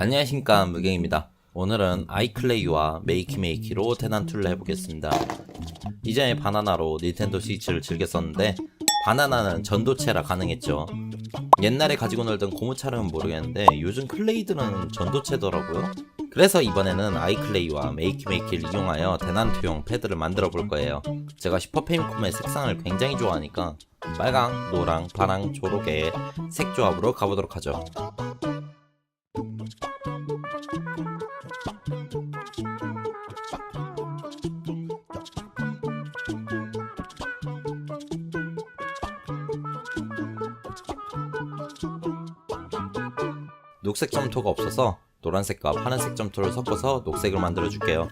안녕하십니까 무경입니다. 오늘은 아이클레이와 메이키메이키로 테난툴을 해보겠습니다. 이전에 바나나로 닌텐도 스위치를 즐겼었는데 바나나는 전도체라 가능했죠. 옛날에 가지고 놀던 고무차는 모르겠는데 요즘 클레이들은 전도체더라고요. 그래서 이번에는 아이클레이와 메이키메이키를 이용하여 대난투용 패드를 만들어 볼 거예요. 제가 슈퍼페미콤의 색상을 굉장히 좋아하니까 빨강, 노랑, 파랑, 초록의 색 조합으로 가보도록 하죠. 녹색 점토가 없어서 노란색과 파란색 점토를 섞어서 녹색을 만들어 줄게요.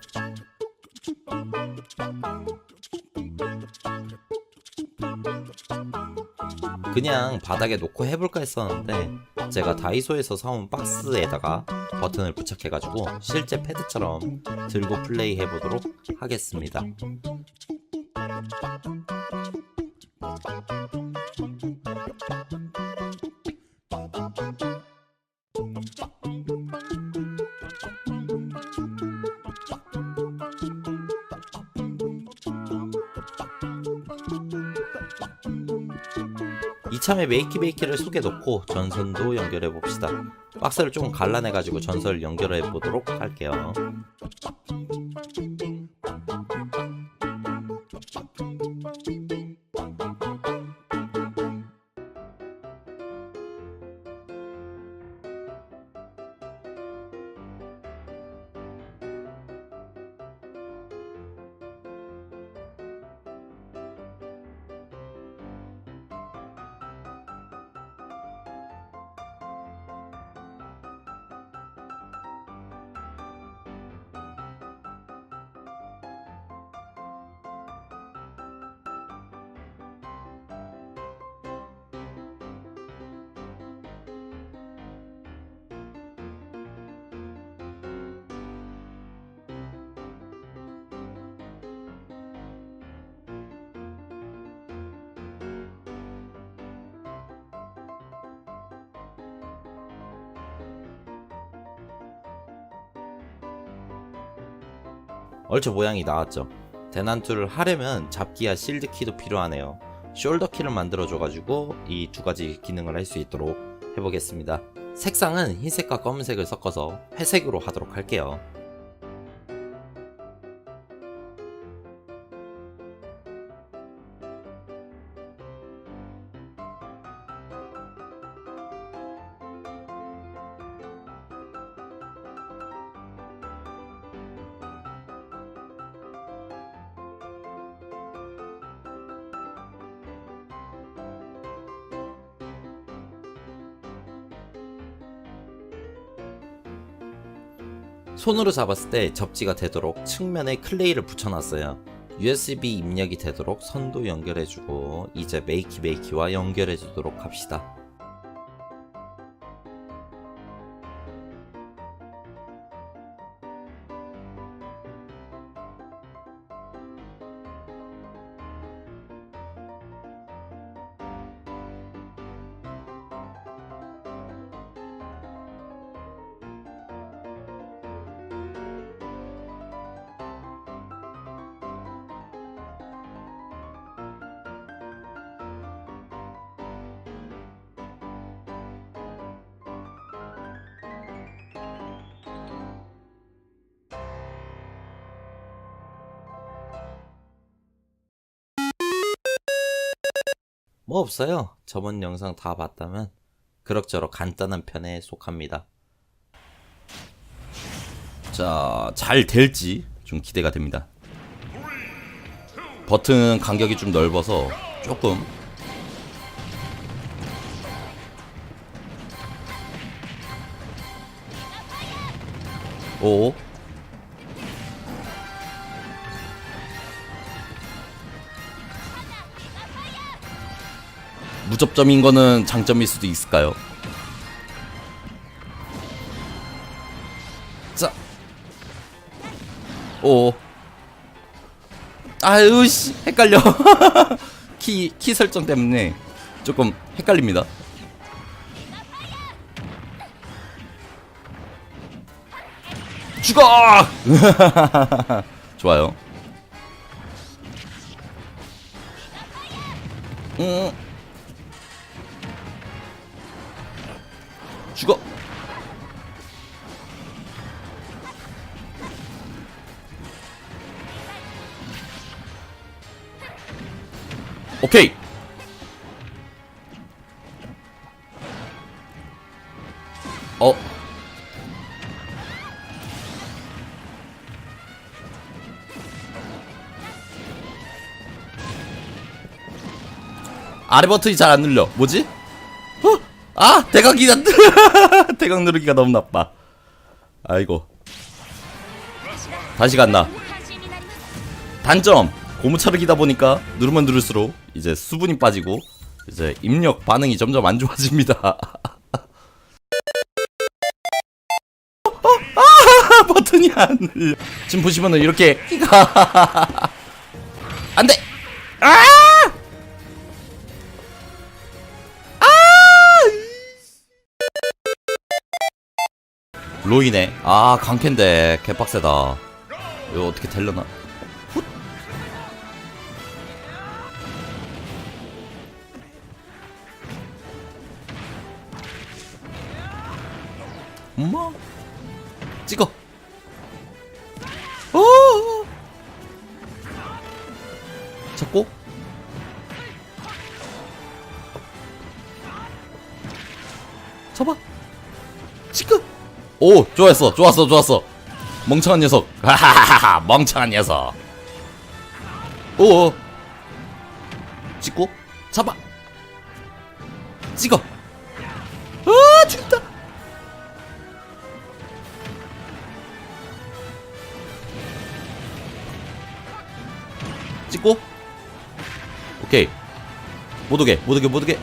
그냥 바닥에 놓고 해볼까 했었는데 제가 다이소에서 사온 박스에다가 버튼을 부착해가지고 실제 패드처럼 들고 플레이 해보도록 하겠습니다. 이참에 메이키메이키를 속에 넣고 전선도 연결해 봅시다. 박스를 조금 갈라내 가지고 전선을 연결해 보도록 할게요. 얼추 모양이 나왔죠. 대난투를 하려면 잡기와 실드 키도 필요하네요. 숄더 키를 만들어줘가지고 이 두 가지 기능을 할 수 있도록 해보겠습니다. 색상은 흰색과 검은색을 섞어서 회색으로 하도록 할게요. 손으로 잡았을 때 접지가 되도록 측면에 클레이를 붙여놨어요. USB 입력이 되도록 선도 연결해주고 이제 메이키 메이키와 연결해주도록 합시다. 뭐 없어요. 저번 영상 다 봤다면 그럭저럭 간단한 편에 속합니다. 자, 잘 될지 좀 기대가 됩니다. 버튼 간격이 좀 넓어서 조금 오 무접점인 거는 장점일 수도 있을까요? 오, 아유 씨, 헷갈려. 키, 키 설정 때문에 조금 헷갈립니다. 죽어! 좋아요. 음. 죽어. 오케이. 어. 아래 버튼이 잘 안 눌려. 뭐지? 어? 아, 대각이 안 대각 누르기가 너무 나빠. 아이고. 다시 갔나? 단점 고무차르기다 보니까 누르면 누를수록 이제 수분이 빠지고 이제 입력 반응이 점점 안 좋아집니다. 어? 아, 버튼이 안 눌려. 지금 보시면은 이렇게 키가 안 돼. 아! 로이네. 아 강캔데 개빡세다. 이거 어떻게 되려나? 엄마 찍어. 어. 잡고. 잡아. 찍어. 오 좋았어 좋았어 좋았어 멍청한 녀석 하하하하 멍청한 녀석 오 찍고 잡아 찍어 아 죽다 찍고 오케이 못 오게 못 오게 못 오게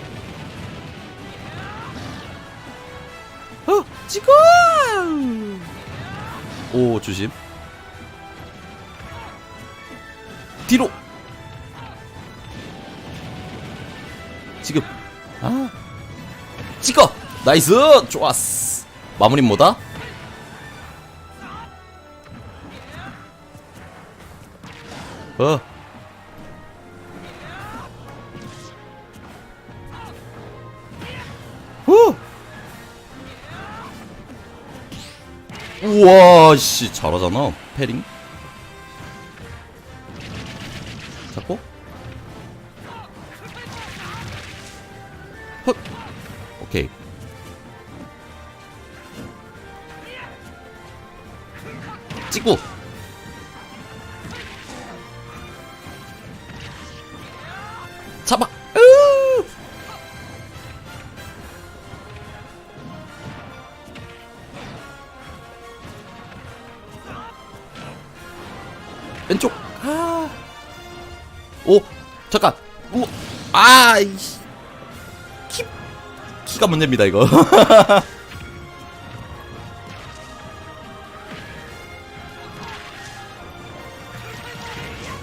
어, 찍어! 오, 조심. 뒤로! 지금. 아. 찍어! 나이스! 좋았어. 마무리 뭐다? 어. 우와 씨 잘하잖아 패링. 잡고. 헛. 오케이. 찍고. 잡아 왼쪽. 아. 오 잠깐. 오 아 이씨 키 키가 문제입니다 이거.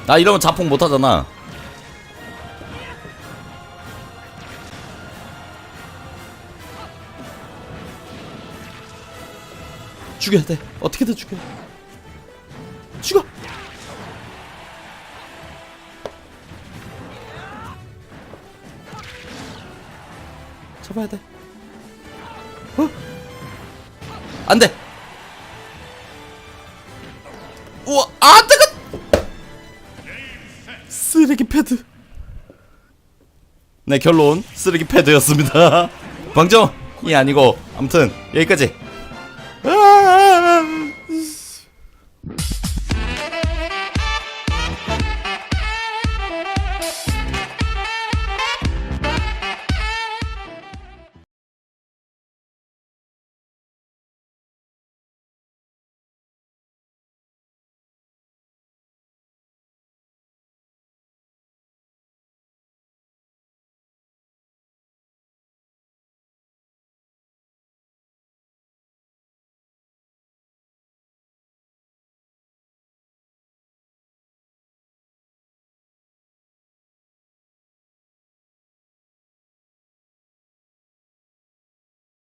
나 이러면 자폭 못하잖아. 죽여야 돼. 어떻게든 죽여 죽어 잡아야 돼. 어? 안 돼. 우와, 아, 뜨거! 쓰레기 패드. 네, 결론 쓰레기 패드였습니다. 방정 이 아니고 아무튼 여기까지. 아!